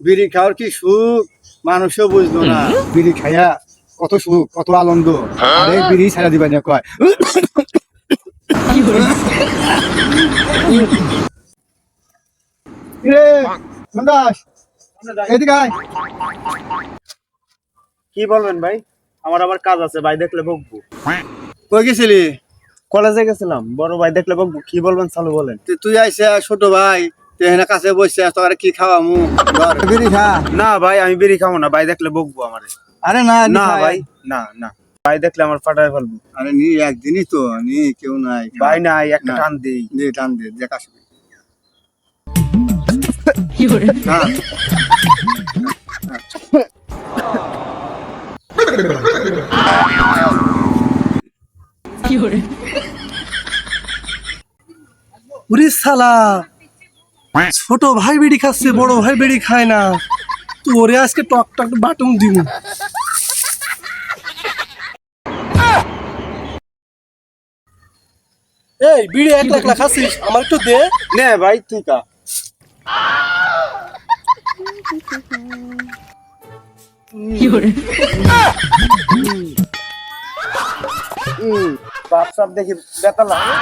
বিড়ি খাওয়ার কি সুখ? মানুষও বুঝলো না। বিড়ি খাইয়া কত সুখ কত আনন্দ। আরে বিড়ি ছাড়া দিবা না কয়। রে? সন্দাস এদিকে কি বলবেন ভাই? আমার আবার কাজ আছে ভাই দেখলে বকবো। কই গেছিলি? কলেজে গেছিলাম বড় ভাই দেখলে বকবো। কি বলবেন চালু বলেন। তুই- আইসা ছোট ভাই তুই কাছে বসে আছ তোর কি খাওয়ামু? ধর, বিড়ি খা। না ভাই আমি বিড়ি খাব না ভাই দেখলে বকবো আমারে। আরে না না ভাই না না। ভাই দেখলে আমার ফাটায় ফেলব। আরে নি একদিনই তো নি কেউ নাই। ভাই নাই একটা টান দেই। দে টান দে দেখ আসবে। উরি সালা। ছোট ভাই বেড়ি খাচ্ছে বড় ভাই বেড়ি খায় না। তো ওরে আজকে টক টক বাটুম দিব। এই বিড়ি এক লাখ খাচ্ছিস? আমার একটু দে। নে ভাই তুই কা বাপ সাপ দেখি বেতা লাগে।